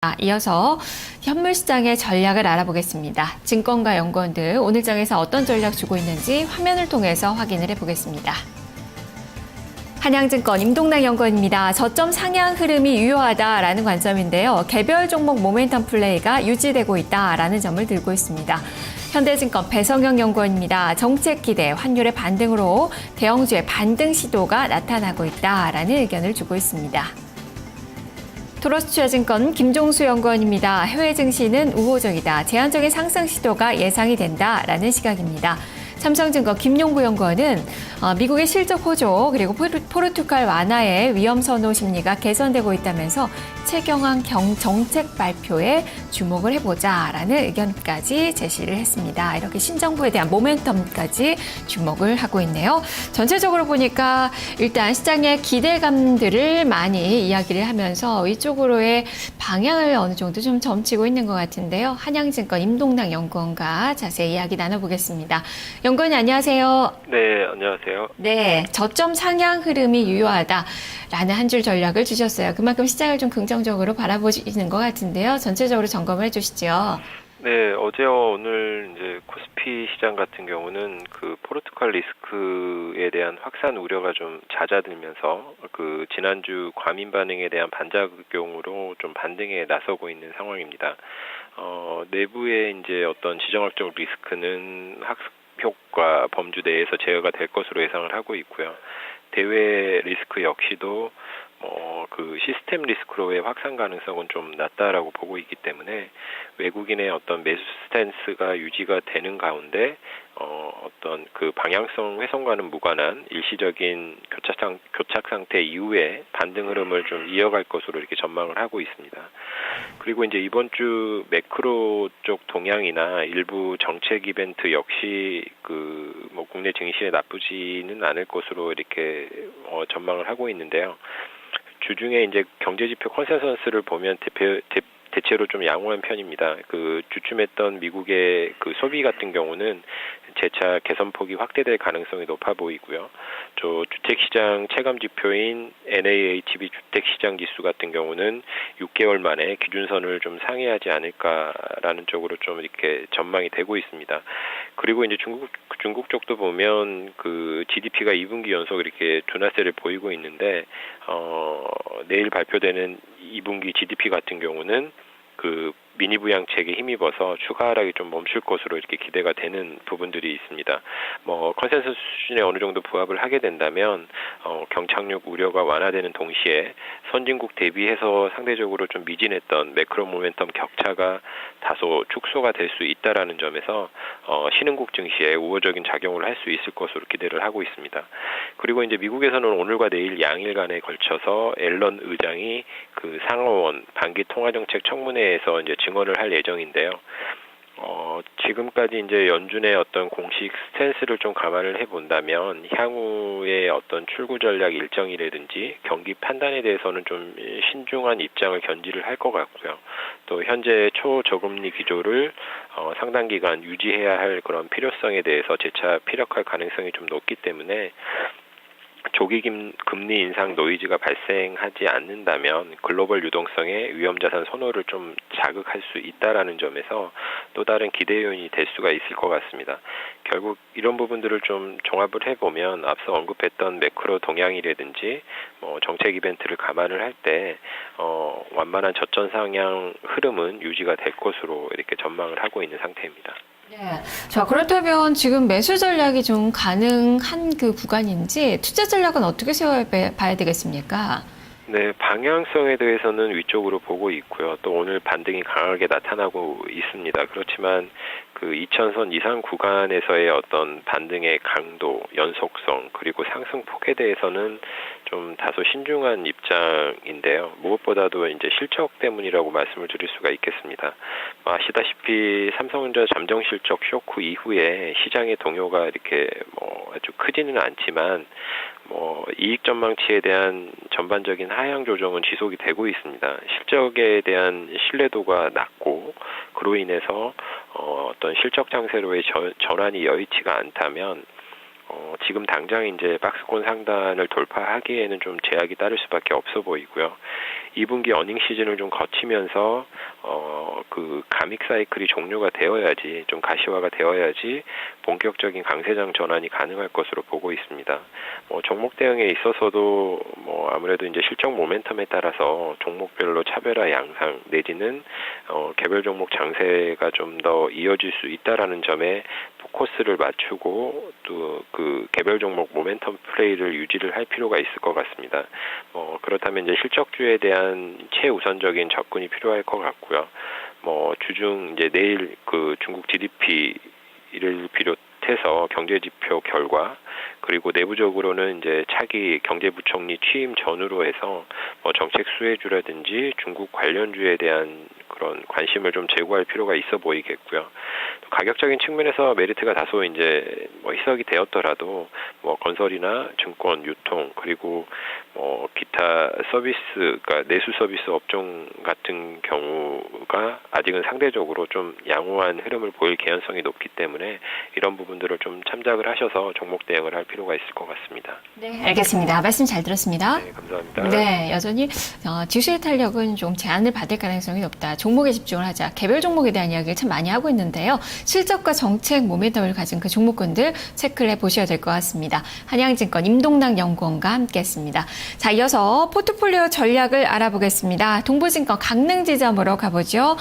아, 이어서 현물 시장의 전략을 알아보겠습니다. 증권가 연구원들 오늘 장에서 어떤 전략 주고 있는지 화면을 통해서 확인을 해보겠습니다. 한양증권 임동락 연구원입니다. 저점 상향 흐름이 유효하다라는 관점인데요. 개별 종목 모멘텀 플레이가 유지되고 있다라는 점을 들고 있습니다. 현대증권 배성영 연구원입니다. 정책 기대, 환율의 반등으로 대형주의 반등 시도가 나타나고 있다라는 의견을 주고 있습니다. 토러스 투자증권 김종수 연구원입니다. 해외 증시는 우호적이다. 제한적인 상승 시도가 예상이 된다라는 시각입니다. 삼성증권 김용구 연구원은 어, 미국의 실적 호조 그리고 포르- 포르투갈 완화의 위험 선호 심리가 개선되고 있다면서 최경환 경 정책 발표에 주목을 해보자라는 의견까지 제시를 했습니다. 이렇게 신정부에 대한 모멘텀까지 주목을 하고 있네요. 전체적으로 보니까 일단 시장의 기대감들을 많이 이야기를 하면서 이쪽으로의 방향을 어느 정도 좀 점치고 있는 것 같은데요. 한양증권 임동락 연구원과 자세히 이야기 나눠보겠습니다. 연구원님 안녕하세요. 네, 안녕하세요. 네, 저점 상향 흐름이 유효하다라는 한 줄 전략을 주셨어요. 그만큼 시장을 좀 긍정 적으로 바라보시는 것 같은데요. 전체적으로 점검을 해주시죠. 네, 어제와 오늘 이제 코스피 시장 같은 경우는 그 포르투갈 리스크에 대한 확산 우려가 좀 잦아들면서 그 지난주 과민 반응에 대한 반작용으로 좀 반등에 나서고 있는 상황입니다. 어, 내부의 이제 어떤 지정학적 리스크는 학습 효과 범주 내에서 제어가 될 것으로 예상을 하고 있고요. 대외 리스크 역시도 뭐그 시스템 리스크로의 확산 가능성은 좀 낮다라고 보고 있기 때문에 외국인의 어떤 매수 스탠스가 유지가 되는 가운데 어 어떤 그 방향성 훼손과는 무관한 일시적인 교착 상 교착 상태 이후에 반등 흐름을 좀 이어갈 것으로 이렇게 전망을 하고 있습니다. 그리고 이제 이번 주 매크로 쪽 동향이나 일부 정책 이벤트 역시 그 뭐 국내 증시에 나쁘지는 않을 것으로 이렇게 어 전망을 하고 있는데요. 주중에 이제 경제지표 컨센서스를 보면 대표, 대, 대체로 좀 양호한 편입니다. 그 주춤했던 미국의 그 소비 같은 경우는 재차 개선 폭이 확대될 가능성이 높아 보이고요. 저 주택시장 체감 지표인 NAHB 주택시장 지수 같은 경우는 6개월 만에 기준선을 좀 상회하지 않을까라는 쪽으로 좀 이렇게 전망이 되고 있습니다. 그리고 이제 중국 중국 쪽도 보면 그 GDP가 2분기 연속 이렇게 둔화세를 보이고 있는데 어 내일 발표되는 2분기 GDP 같은 경우는 그 미니 부양책에 힘입어서 추가 하락이 좀 멈출 것으로 이렇게 기대가 되는 부분들이 있습니다. 뭐 컨센서스 수준에 어느 정도 부합을 하게 된다면 어, 경착륙 우려가 완화되는 동시에 선진국 대비해서 상대적으로 좀 미진했던 매크로 모멘텀 격차가 다소 축소가 될 수 있다라는 점에서 어, 신흥국 증시에 우호적인 작용을 할 수 있을 것으로 기대를 하고 있습니다. 그리고 이제 미국에서는 오늘과 내일 양일간에 걸쳐서 앨런 의장이 그 상하원 반기 통화정책 청문회에서 이제 증언을 할 예정인데요. 어, 지금까지 이제 연준의 어떤 공식 스탠스를 좀 감안을 해본다면 향후의 어떤 출구 전략 일정이라든지 경기 판단에 대해서는 좀 신중한 입장을 견지를 할 것 같고요. 또 현재 초저금리 기조를 어, 상당 기간 유지해야 할 그런 필요성에 대해서 재차 피력할 가능성이 좀 높기 때문에 조기 금- 금리 인상 노이즈가 발생하지 않는다면 글로벌 유동성의 위험자산 선호를 좀 자극할 수 있다라는 점에서 또 다른 기대 요인이 될 수가 있을 것 같습니다. 결국 이런 부분들을 좀 종합을 해보면 앞서 언급했던 매크로 동향이라든지 뭐 정책 이벤트를 감안을 할때 어, 완만한 저점 상향 흐름은 유지가 될 것으로 이렇게 전망을 하고 있는 상태입니다. 네. 자, 그렇다면 지금 매수 전략이 좀 가능한 그 구간인지 투자 전략은 어떻게 세워봐야 되겠습니까? 네, 방향성에 대해서는 위쪽으로 보고 있고요. 또 오늘 반등이 강하게 나타나고 있습니다. 그렇지만 그 2000선 이상 구간에서의 어떤 반등의 강도, 연속성, 그리고 상승폭에 대해서는 좀 다소 신중한 입장인데요. 무엇보다도 이제 실적 때문이라고 말씀을 드릴 수가 있겠습니다. 뭐 아시다시피 삼성전자 잠정 실적 쇼크 이후에 시장의 동요가 이렇게 뭐 아주 크지는 않지만 뭐 이익 전망치에 대한 전반적인 하향 조정은 지속이 되고 있습니다. 실적에 대한 신뢰도가 낮고 그로 인해서 어, 어떤 실적 장세로의 전, 전환이 여의치가 않다면 어, 지금 당장 이제 박스권 상단을 돌파하기에는 좀 제약이 따를 수밖에 없어 보이고요. 2분기 어닝 시즌을 좀 거치면서 어, 그 감익 사이클이 종료가 되어야지 좀 가시화가 되어야지 본격적인 강세장 전환이 가능할 것으로 보고 있습니다. 뭐 종목 대응에 있어서도 뭐 아무래도 이제 실적 모멘텀에 따라서 종목별로 차별화 양상 내지는 어, 개별 종목 장세가 좀 더 이어질 수 있다라는 점에 포커스를 맞추고 또 그 개별 종목 모멘텀 플레이를 유지를 할 필요가 있을 것 같습니다. 뭐 그렇다면 이제 실적주에 대한 최우선적인 접근이 필요할 것 같고요. 뭐 주중 이제 내일 그 중국 GDP를 비롯해서 경제 지표 결과 그리고 내부적으로는 이제 차기 경제부총리 취임 전후로 해서 뭐 정책 수혜주라든지 중국 관련주에 대한 그런 관심을 좀 제고할 필요가 있어 보이겠고요. 또 가격적인 측면에서 메리트가 다소 이제 뭐 희석이 되었더라도 뭐 건설이나 증권, 유통 그리고 뭐 기타 서비스, 그러니까 내수 서비스 업종 같은 경우가 아직은 상대적으로 좀 양호한 흐름을 보일 개연성이 높기 때문에 이런 부분들을 좀 참작을 하셔서 종목 대응을 할 필요가 있을 것 같습니다. 네, 알겠습니다. 말씀 잘 들었습니다. 네, 감사합니다. 네, 여전히 어, 지수의 탄력은 좀 제한을 받을 가능성이 높다. 종목에 집중을 하자. 개별 종목에 대한 이야기를 참 많이 하고 있는데요. 실적과 정책 모멘텀을 가진 그 종목군들 체크를 해보셔야 될 것 같습니다. 한양증권 임동당 연구원과 함께했습니다. 자, 이어서 포트폴리오 전략을 알아보겠습니다. 동부증권 강릉 지점으로 가보죠.